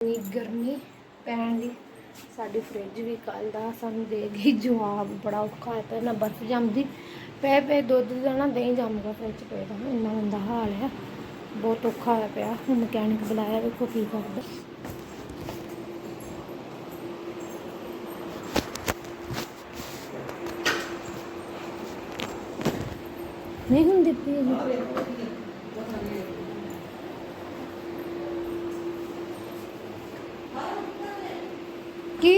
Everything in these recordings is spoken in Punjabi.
ਇੰਨੀ ਗਰਮੀ ਪੈਣ ਦੀ, ਸਾਡੀ ਫ੍ਰਿਜ ਵੀ ਕੱਲ ਦਾ ਸਾਨੂੰ ਦੇ ਗਈ ਜਵਾਬ, ਬੜਾ ਔਖਾ ਹੈ ਪਿਆ ਨਾ ਬਰਫ਼ ਜੰਮਦੀ। ਪੈ ਪੈ ਦੁੱਧ ਦਾ ਨਾ ਦਹੀਂ ਜੰਮਦਾ ਫ੍ਰਿਜ ਪਏ ਦਾ, ਇੰਨਾ ਮੰਦਾ ਹਾਲ ਹੈ। ਬਹੁਤ ਔਖਾ ਹੋਇਆ ਪਿਆ, ਹੁਣ ਮਕੈਨਿਕ ਬੁਲਾਇਆ ਵੇਖੋ ਕੀ ਕਰਦਾ। ਨਹੀਂ ਹੁੰਦੀ ਪਈ ਜੀ ਕੀ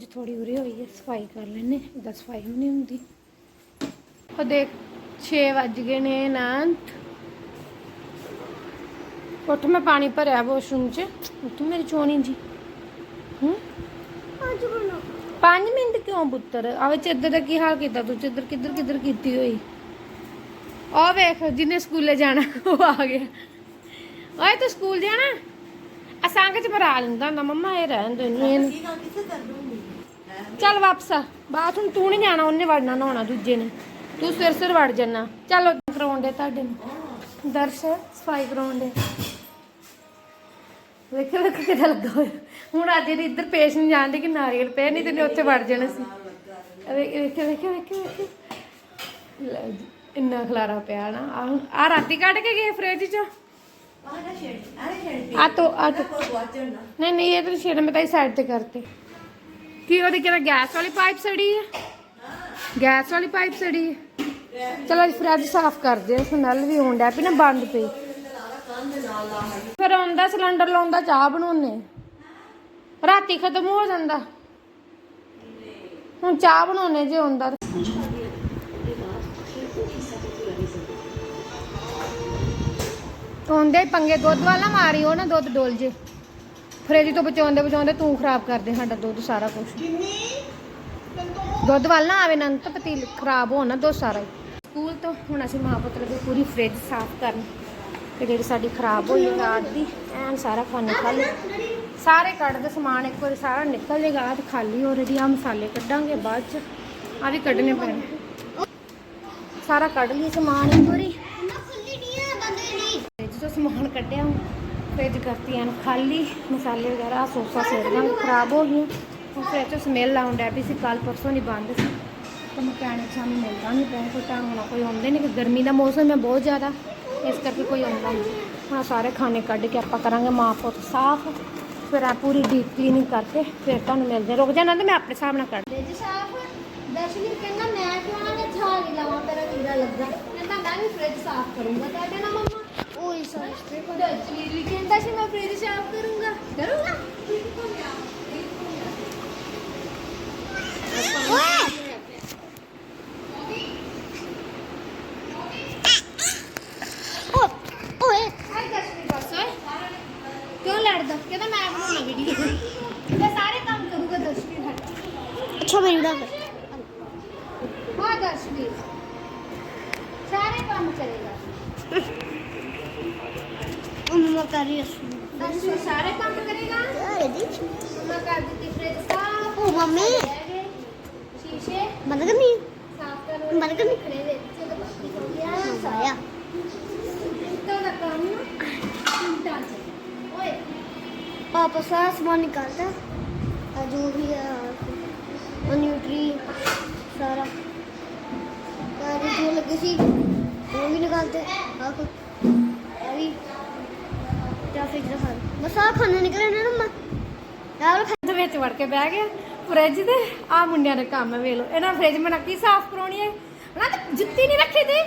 ਫ੍ਰਿਜ ਥੋੜੀ ਉਰੀ ਹੋਈ ਹੈ ਸਫ਼ਾਈ ਕਰ ਲੈਨੇ ਇਹਦਾ ਸਫ਼ਾਈ ਵੀ ਨਹੀਂ ਹੁੰਦੀ। ਉਹ ਦੇਖ 6 ਵੱਜ ਗਏ ਨੇ ਨਾਂਤ ਉੱਠ ਮੈਂ ਪਾਣੀ ਭਰਿਆ ਵਾਸ਼ਰੂਮ 'ਚ। ਉੱਠ ਮੇਰੀ ਚੋਣੀ ਜੀ। ਹੂੰ? 5 ਮਿੰਟ ਕਿਉਂ ਪੁੱਤਰ? ਆਵੇ ਚੱਦਰ ਦਾ ਕੀ ਹਾਲ ਕੀਤਾ ਤੂੰ? ਚੱਦਰ ਕਿੱਧਰ ਕਿੱਧਰ ਕੀਤੀ ਹੋਈ? ਆ ਵੇਖ ਜਿਹਨੇ ਸਕੂਲੇ ਜਾਣਾ ਉਹ ਆ ਗਿਆ। ਓਏ ਤੂੰ ਸਕੂਲ ਜਾਣਾ? ਸੰਗ ਚ ਮਰਾ ਲੈਂਦਾ ਹੁੰਦਾ ਮੰਮਾ ਇਹ ਰਹਿਣ ਦੋ ਨਹੀਂ ਇਹਨੂੰ। ਚੱਲ ਵਾਪਸ ਬਾਥਰੂਮ ਤੂੰ ਨਹੀਂ ਜਾਣਾ ਉਹਨੇ ਵੜਨਾ ਨਹਾਉਣਾ ਦੂਜੇ ਨੇ। ਤੂੰ ਸਿਰ ਸਿਰ ਵੜ ਜਾਣਾ ਚੱਲ ਕਰਾਉਣ ਦੇ ਤੁਹਾਡੇ ਨੂੰ। ਦਰਸ਼ ਸਫ਼ਾਈ ਕਰਾਉਣ ਦੇ। ਵੇਖ ਵੇਖ ਕਿੱਦਾਂ ਲੱਗਾ ਹੋਇਆ। ਹੁਣ ਅੱਜ ਇਹਦੀ ਇੱਧਰ ਪੇਸ਼ ਨਹੀਂ ਜਾਣਦੇ ਕਿ ਨਾਰੀਅਲ ਪਏ ਨਹੀਂ ਤੇ ਉੱਥੇ ਵੜ ਜਾਣਾ ਸੀ। ਵੇਖ ਵੇਖ ਵੇਖ ਇੰਨਾ ਖਲਾਰਾ ਪਿਆ ਨਾ। ਆ ਰਾਤੀ ਕੱਢ ਕੇ ਗਏ ਫ੍ਰਿਜ ਚੋਂ? ਆ ਤੋ ਆ ਤੋ ਨਹੀਂ ਨਹੀਂ ਇਹ ਤਾਂ ਛੇੜ ਮੈਂ ਤਾਂ ਸਾਈਡ ਤੇ ਕਰਤੇ। ਕੀ ਉਹਦੀ ਕਿਹੜਾ ਗੈਸ ਵਾਲੀ ਪਾਈਪ ਸੜੀ ਹੈ? ਗੈਸ ਵਾਲੀ ਪਾਈਪ ਸੜੀ ਹੈ? ਚਲੋ ਅੱਜ ਫ੍ਰਿਜ ਸਾਫ਼ ਕਰਦੇ ਆ ਸਮੈਲ ਵੀ ਆਉਣ ਡਿਆ ਪਈ ਨਾ, ਬੰਦ ਪਈ। ਫਿਰ ਆਉਂਦਾ, ਸਿਲੰਡਰ ਲਾਉਂਦਾ, ਚਾਹ ਬਣਾਉਣੇ ਰਾਤੀ ਖਤਮ ਹੋ ਜਾਂਦਾ। ਹੁਣ ਚਾਹ ਬਣਾਉਣੇ ਜੇ ਆਉਂਦਾ ਆਉਂਦੇ ਪੰਗੇ, ਦੁੱਧ ਵਾਲਾ ਮਾਰੀ, ਉਹ ਨਾ ਦੁੱਧ ਡੋਲ ਜੇ। ਫ੍ਰਿਜ ਤੋਂ ਬਚਾਉਂਦੇ ਬਚਾਉਂਦੇ ਤੂੰ ਖਰਾਬ ਕਰਦੇ ਸਾਡਾ ਦੁੱਧ ਸਾਰਾ ਕੁਝ ਦੁੱਧ ਵਾਲ ਨਾ ਆਵੇ ਨੰਤ ਪਤੀਲ ਖਰਾਬ ਹੋਣਾ ਦੁੱਧ ਸਾਰਾ ਹੀ। ਸਕੂਲ ਤੋਂ ਹੁਣ ਅਸੀਂ ਮਾਂ ਪੁੱਤਰ ਦੀ ਪੂਰੀ ਫ੍ਰਿਜ ਸਾਫ਼ ਕਰਨ। ਤੇ ਜਿਹੜੀ ਸਾਡੀ ਖਰਾਬ ਹੋਈ ਰਾਤ ਦੀ ਐਨ ਸਾਰਾ ਖਾਣੇ ਖਾਲੀ ਸਾਰੇ ਕੱਢ ਦੇ ਸਮਾਨ ਇੱਕ ਵਾਰੀ ਸਾਰਾ ਨਿਕਲ ਜਾਏਗਾ ਆਹ ਖਾਲੀ ਹੋ ਰਹੀ ਆ ਮਸਾਲੇ ਕੱਢਾਂਗੇ ਬਾਅਦ ਚ। ਆ ਵੀ ਕੱਢਣੇ ਪੈਣੇ। ਸਾਰਾ ਕੱਢ ਲਈ ਸਮਾਨ ਇੱਕ ਵਾਰੀ। ਫ੍ਰਿਜ ਤੋਂ ਸਮਾਨ ਕੱਢਿਆ ਹੁਣ। ਫ੍ਰਿਜ ਕਰਤੀ ਐਨ, ਖਾਲੀ ਮਸਾਲੇ ਵਗੈਰਾ, ਸੋਸਾ ਸੇੜੀਆਂ ਖਰਾਬ ਹੋ ਗਈਆਂ। ਹੁਣ ਫ੍ਰਿਜ ਤੋਂ ਸਮੈਲ ਆਉਣ ਡਿਆ ਵੀ ਸੀ ਕੱਲ ਪਰਸੋਂ ਨਹੀਂ ਬੰਦ ਸੀ। ਤਾਂ ਮਕੈਨਿਕ ਸਾਨੂੰ ਮਿਲਦਾ ਨਹੀਂ ਪਿਆ, ਕੋਈ ਟਾਈਮ ਹੋਣਾ ਕੋਈ ਆਉਂਦੇ ਨਹੀਂ ਕਿ ਗਰਮੀ ਦਾ ਮੌਸਮ ਹੈ ਬਹੁਤ ਜ਼ਿਆਦਾ, ਇਸ ਕਰਕੇ ਕੋਈ ਆਉਂਦਾ ਨਹੀਂ ਹੁਣ ਸਾਰੇ ਖਾਣੇ ਕੱਢ ਕੇ ਆਪਾਂ ਕਰਾਂਗੇ, ਮਾਂ ਪੁੱਤ ਸਾਫ਼। ਫਿਰ ਆ ਪੂਰੀ ਡੀਪ ਕਲੀਨਿੰਗ ਕਰਕੇ ਫਿਰ ਤੁਹਾਨੂੰ ਮਿਲਦੇ ਰੁਕ ਜਾਣਾ ਤੇ ਮੈਂ ਆਪਣੇ ਹਿਸਾਬ ਨਾਲ ਕੱਢ ਫ੍ਰਿਜ ਸਾਫ਼ ਦਰਸ਼ਨੀ ਕਹਿੰਦਾ ਮੈਂ ਕਿਉਂ ਨਾ ਝਾੜ ਲਾਵਾਂ, ਤੇਰਾ ਵੀਰਾ ਲੱਗਾ? ਕਹਿੰਦਾ ਮੈਂ ਵੀ ਫ੍ਰਿਜ ਸਾਫ਼ ਕਰੂੰਗਾ, ਤੁਹਾਡੇ ਨਾਲ ਮੰਮਾ। ਓਏ ਸੋਚਦੇ ਦਰਸ਼ਨੀ ਵੀ ਕਹਿੰਦਾ ਸੀ ਮੈਂ ਫ੍ਰਿਜ ਸਾਫ਼ ਕਰੂੰਗਾ। ਕਰੂੰਗਾ ਵੀਡੀਓ ਅੱਛਾ ਮੇਰੀ ਵੀਰਾ ਹਾਂ ਦਰਸ਼ਨੀ ਸਾਰੇ ਕੰਮ ਕਰੇਗਾ। ਮੰਮਾ ਕਰ ਰਹੀ ਦਰਸ਼ਨੀ ਸਾਰੇ ਕੰਮ ਕਰੇਗਾ? ਅਰੇ ਦੀ ਮੈਂ ਕਰ ਦਿੱਤੀ ਫ੍ਰਿਜ ਸਾਫ਼। ਓ ਮੰਮੀ। ਸ਼ੀਸ਼ੇ। ਬੰਦ ਕਰਨੀ? ਸਾਫ਼ ਕਰੋ ਬੰਦ ਕਰਨੀ? ਖੜੇ ਦੇ ਚਲੋ ਬੱਤੀ ਹੋ ਗਿਆ ਸਾਇਆ ਤਾਂ ਦਾ ਕੰਮ ਚੱਲ ਓਏ। ਪਾਪਾ ਸਾਰਾ ਸਮਾਨ ਨਿਕਾਲਦਾ। ਆ ਜੋ ਵੀ ਉਹ ਨਿਊਟਰੀ ਸਾਰਾ। ਸਾਰੀ ਜੋ ਲੱਗੇ ਸੀ ਉਹ ਵੀ ਨਿਕਾਲते ਆ ਕੋ ਆ ਵੀ। ਜਾਂ ਫਿਰ? ਰਹਾ ਬਸ ਆ ਖਾਣਾ ਨਿਕਲੇ ਨਾ ਨਾ ਯਾਰ ਦੇ ਵਿੱਚ ਵੜ ਕੇ ਬਹਿ ਗਿਆ ਫ੍ਰਿਜ ਦੇ ਆ ਮੁੰਡਿਆਂ ਦੇ ਕੰਮ ਵੇਖ ਲੋ ਇਹਨਾਂ ਫ੍ਰਿਜ ਮੈਂ ਕੀ ਸਾਫ਼ ਕਰਾਉਣੀ ਹੈ ਨਾ ਤੇ ਜੁੱਤੀ ਨਹੀਂ ਰੱਖੀ ਦੀ।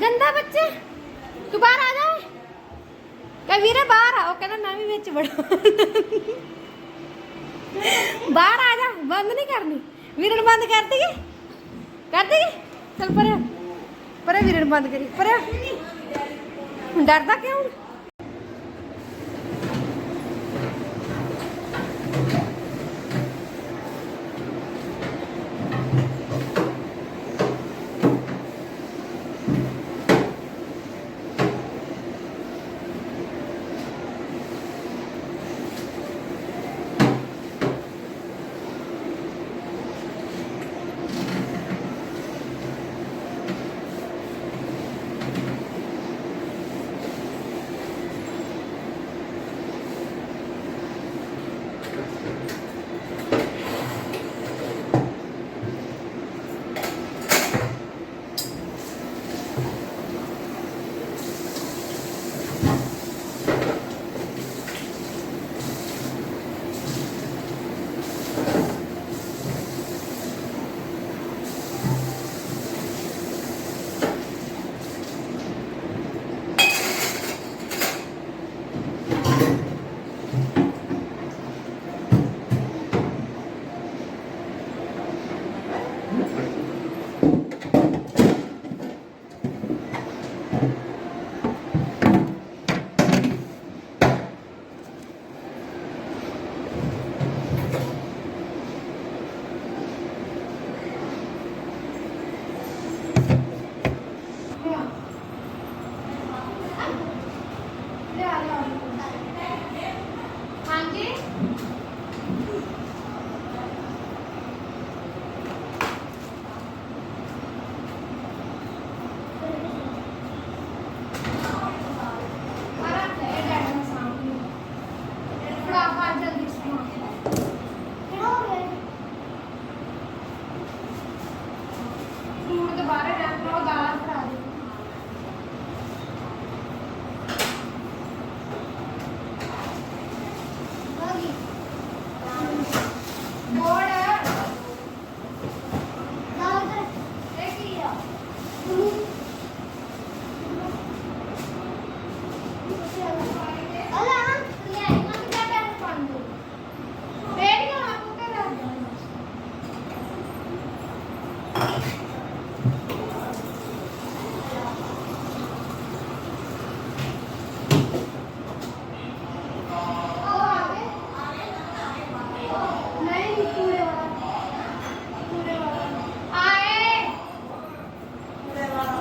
ਗੰਦਾ ਬੱਚਾ। ਤੂੰ ਬਾਹਰ ਆ ਜਾ। ਕਹ ਵੀਰੇ ਬਾਹਰ ਆ। ਉਹ ਕਹਿੰਦਾ, ਮੈਂ ਵੀ ਵਿੱਚ ਵੜਾਂ। ਬਾਹਰ ਆ ਜਾ। ਬੰਦ ਨਹੀਂ ਕਰਨੀ। ਵੀਰੇ ਬੰਦ ਕਰ ਦਈਏ। ਕਰ ਦਈਏ। ਚਲ ਪਰੇ ਪਰੇ ਵੀਰੇ ਬੰਦ ਕਰੀ। ਪਰੇ ਡਰਦਾ ਕਿਉਂ?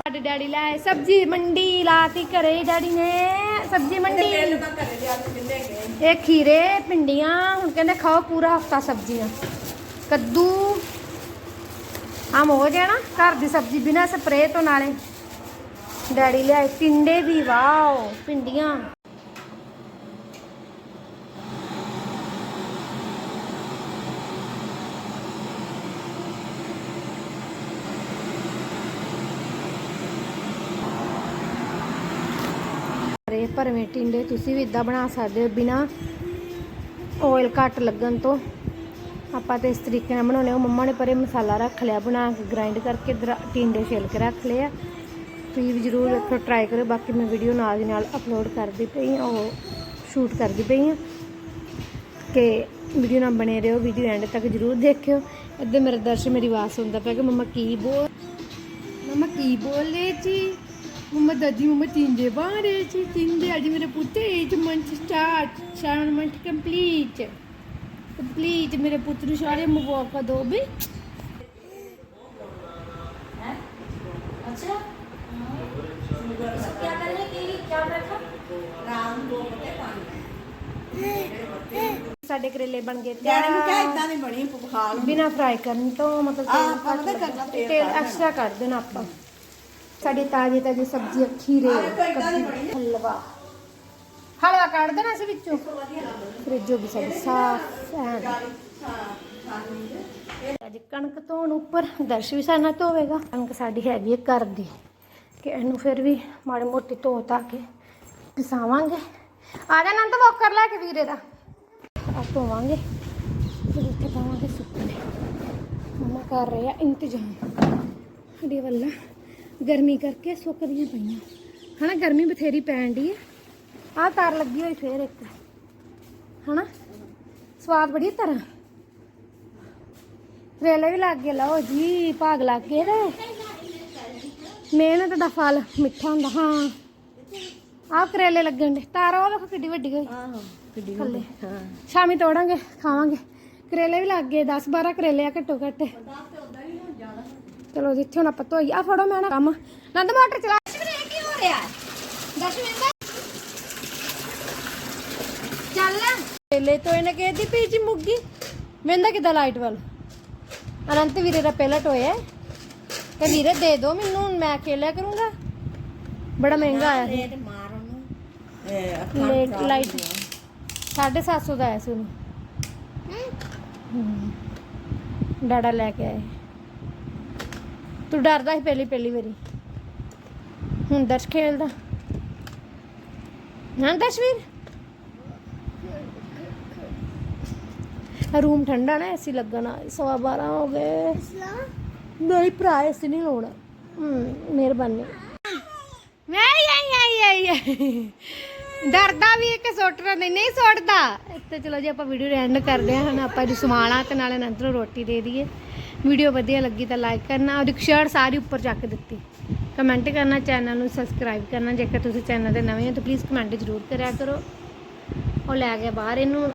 ਸਾਡੇ ਡੈਡੀ ਲੈ ਸਬਜ਼ੀ ਮੰਡੀ ਲਾਤੀ ਘਰੇ ਡੈਡੀ ਨੇ ਸਬਜ਼ੀ ਮੰਡੀ। ਇਹ ਖੀਰੇ ਪਿੰਡੀਆਂ ਹੁਣ ਕਹਿੰਦੇ ਖਾਓ ਪੂਰਾ ਹਫਤਾ ਸਬਜ਼ੀਆਂ। ਕੱਦੂ ਆਮ ਹੋ ਜਾਣਾ ਘਰ ਦੀ ਸਬਜ਼ੀ ਬਿਨਾ ਸਪਰੇਅ ਤੋਂ ਨਾਲੇ। ਡੈਡੀ ਲਿਆਏ ਟਿੰਡੇ ਵੀ ਵਾਓ ਪਿੰਡੀਆਂ ਰੇ ਭਰਵੇਂ ਟਿੰਡੇ ਤੁਸੀਂ ਵੀ ਇਦਾਂ ਬਣਾ ਸਕਦੇ ਹੋ ਬਿਨਾ ਆਇਲ ਘੱਟ ਲੱਗਣ ਤੋਂ। ਆਪਾਂ ਤੇ ਇਸ ਤਰੀਕੇ ਨਾਲ ਬਣਾਉਣੇ ਉਹ ਮੰਮਾ ਨੇ ਪਰੇ ਮਸਾਲਾ ਰੱਖ ਲਿਆ, ਬਣਾ ਕੇ ਗ੍ਰਾਈਂਡ ਕਰਕੇ ਦਰ- ਟਿੰਡੇ ਛਿਲ ਕੇ ਰੱਖ ਲਏ ਆ। ਤੁਸੀਂ ਵੀ ਜਰੂਰ ਵੇਖੋ ਟਰਾਈ ਕਰੋ ਬਾਕੀ ਮੈਂ ਵੀਡੀਓ ਨਾਲ ਦੀ ਨਾਲ ਅਪਲੋਡ ਕਰਦੀ ਪਈ ਹਾਂ, ਉਹ ਸ਼ੂਟ ਕਰਦੀ ਪਈ ਹਾਂ। ਕਿ ਵੀਡੀਓ ਨਾਲ ਬਣੇ ਰਹੋ। ਵੀਡੀਓ ਐਂਡ ਤੱਕ ਜਰੂਰ ਦੇਖਿਓ। ਇੱਧਰ ਮੇਰੇ ਦਰਸ਼ਕ ਮੇਰੀ ਆਵਾਜ਼ ਸੁਣਦਾ ਪਿਆ ਕਿ ਮੰਮਾ ਕੀ ਬੋਲ, ਮੰਮਾ ਕੀ ਬੋਲੇ ਜੀ? ਮੰਮਾ ਦਾਦੀ ਮੰਮਾ ਚਿੰਦੇ ਬਾਰੇ ਜੀ ਚਿੰਦੇ ਅੱਜ ਮੇਰੇ ਪੁੱਤੇ age month start seven month complete complete ਮੇਰੇ ਪੁੱਤ ਨੂੰ ਸਾਰੇ ਮੁਬਾਰਕਾਂ ਦੋ ਵੀ अच्छा इसको क्या करने के लिए क्या रखा राम दो पत्ते पानी ਸਾਡੇ ਕਰੇਲੇ ਬਣ ਗਏ ਡੈਡੀ ਨੂੰ ਕਿਹਾ ਇਦਾਂ ਦੀ ਬਣੀ ਖਾ ਲਓ ਬਿਨਾ ਫਰਾਈ ਕਰਨ ਤੋਂ ਮਤਲਬ ਆਹ, ਤੇਲ ਆਪਾਂ ਘੱਟ ਪਤਾ ਕਰਨਾ, ਲੱਗਣਾ। ਤੇਲ ਤੇਲ ਕੱਢ ਐਕਸਟਰਾ ਕੱਢ ਦੇਣਾ ਆਪਾਂ ਸਾਡੀ ਤਾਜ਼ੀ ਤਾਜ਼ੀ ਸਬਜ਼ੀ ਖੀਰੇ ਏਦਾਂ ਦੀ ਬਣੀ ਹਲਵਾ। ਹਲਵਾ ਕੱਢ ਦੇਣਾ ਸੀ ਵਿੱਚੋਂ। ਫ੍ਰਿਜ ਹੋ ਗਈ ਸਾਡੀ ਸਾਫ਼ ਐਨ ਅੱਜ ਕਣਕ ਧੋਣ ਉੱਪਰ ਦਰਸ਼ ਵੀ ਸਾਡਾ ਧੋਵੇਗਾ। ਕਣਕ ਸਾਡੀ ਹੈਗੀ ਹੈ ਘਰ ਦੀ। ਕਿ ਇਹਨੂੰ ਫਿਰ ਵੀ ਮਾੜੇ ਮੋਟੇ ਧੋ ਧਾ ਕੇ ਪਿਸਾਵਾਂਗੇ। ਆ ਜਾ ਨੰਦ ਵੋਕਰ ਲੈ ਕੇ ਵੀਰੇ ਦਾ। ਆ ਧੋਵਾਂਗੇ। ਫਿਰ ਉੱਥੇ ਪਾਵਾਂਗੇ ਸੁੱਕਣੇ। ਮਮਾ ਕਰ ਰਹੇ ਆ ਇੰਤਜ਼ਾਮ। ਸਾਡੀ ਵੱਲਾ ਗਰਮੀ ਕਰਕੇ ਸੁੱਕਦੀਆਂ ਪਈਆਂ। ਹਨਾ ਗਰਮੀ ਬਥੇਰੀ ਪੈਣ ਦੀ ਹੈ ਆਹ ਤਾਰ ਲੱਗੀ ਹੋਈ ਫੇਰ ਇੱਕ। ਹਨਾ ਸਵਾਦ ਬੜੀ ਤਰ੍ਹਾਂ। ਵੇਲੇ ਵੀ ਲੱਗ ਗਏ ਲਓ ਜੀ ਭਾਗ ਲੱਗ ਗਏ ਤੇ ਮਿਹਨਤ ਦਾ ਫਲ ਮਿੱਠਾ ਹੁੰਦਾ ਹਾਂ। ਆਹ ਕਰੇਲੇ ਲੱਗਣ ਦੇ ਤਾਰਾ ਉਹ ਵੇਖੋ ਕਿੱਡੀ ਵੱਡੀ ਹੋਈ। ਆਹੋ ਕਿੱਡੀ ਥੱਲੇ। ਹਾਂ। ਸ਼ਾਮੀ ਤੋੜਾਂਗੇ ਖਾਵਾਂਗੇ। ਕਰੇਲੇ ਵੀ ਲੱਗ ਗਏ 10 12 ਕਰੇਲੇ ਆ ਘੱਟੋ ਘੱਟ। ਚਲੋ ਜਿੱਥੇ ਹੁਣ ਆਪਾਂ ਧੋਈ ਆ ਫੜੋ ਮੈਂ ਨਾ ਕੰਮ। ਨੰਦ ਮੋਟਰ ਚਲਾ। ਕੀ ਹੋ ਰਿਹਾ? ਦਸ਼ਮਿੰਦਰ ਚੱਲ ਕਰੇਲੇ ਤੋਂ ਇਹਨੇ ਕਹਿਦੀ ਪਈ ਜੀ ਮੁੱਗੀ। ਵੇਂਦਾ ਕਿਦਾਂ ਲਾਈਟ ਵੱਲ। ਅਨੰਤ ਵੀਰੇ ਦਾ ਪਹਿਲਾ ਟੋਇਆ। ਤੇ ਵੀਰੇ ਦੇ ਦਿਓ ਮੈਨੂੰ ਮੈਂ ਖੇਲਿਆ ਕਰੂੰਗਾ। ਬੜਾ ਮਹਿੰਗਾ ਆਇਆ ਸੀ। ਮਾਰ ਉਹਨੂੰ ਇਹ ਅੱਖਾਂ ਲੇਟ ਖਰਾਬ ਲਾਈਟ ਹੁੰਦੀਆਂ। 750 ਦਾ ਆਇਆ ਸੀ ਉਹਨੂੰ। ਡਾਡਾ ਲੈ ਕੇ ਆਏ। ਤੂੰ ਡਰਦਾ ਸੀ ਪਹਿਲੀ ਪਹਿਲੀ ਵਾਰੀ। ਹੁਣ ਦਰਸ਼ ਖੇਲਦਾ। ਹਾਂ ਦਸ਼ਵੀਰ ਰੂਮ ਠੰਡਾ ਨਾ ਐਸੀ ਲੱਗਣਾ ਸਵਾ 12 ਹੋ ਗਏ। ਨਹੀਂ ਭਰਾ ਐਸੀ ਨਹੀਂ ਲਾਉਣਾ। ਮਿਹਰਬਾਨੀ। ਮੈਂ ਆਈ ਆਈ ਆਈ ਡਰਦਾ ਵੀ ਇੱਕ ਸੁੱਟਣਾ ਨਹੀਂ ਨਹੀਂ ਸੁੱਟਦਾ। ਤੇ ਚਲੋ ਜੀ, ਆਪਾਂ ਵੀਡੀਓ ਐਂਡ ਕਰਦੇ ਹਾਂ, ਹੁਣ ਆਪਾਂ ਜੀ ਸਮਾਲਾ ਤੇ ਨਾਲੇ ਅਨੰਤ ਨੂੰ ਰੋਟੀ ਦੇ ਦਈਏ। ਵੀਡੀਓ ਵਧੀਆ ਲੱਗੀ ਤਾਂ ਲਾਈਕ ਕਰਨਾ ਔਰ ਇੱਕ ਸ਼ਰਟ ਸਾਰੀ ਉੱਪਰ ਚੱਕ ਦਿੱਤੀ। ਕਮੈਂਟ ਕਰਨਾ ਚੈਨਲ ਨੂੰ ਸਬਸਕ੍ਰਾਈਬ ਕਰਨਾ, ਜੇਕਰ ਤੁਸੀਂ ਚੈਨਲ ਤੇ ਨਵੇਂ ਹੋ ਤਾਂ ਪਲੀਜ਼ ਕਮੈਂਟ ਜ਼ਰੂਰ ਕਰਿਆ ਕਰੋ। ਉਹ ਲੈ ਗਿਆ ਬਾਹਰ ਇਹਨੂੰ।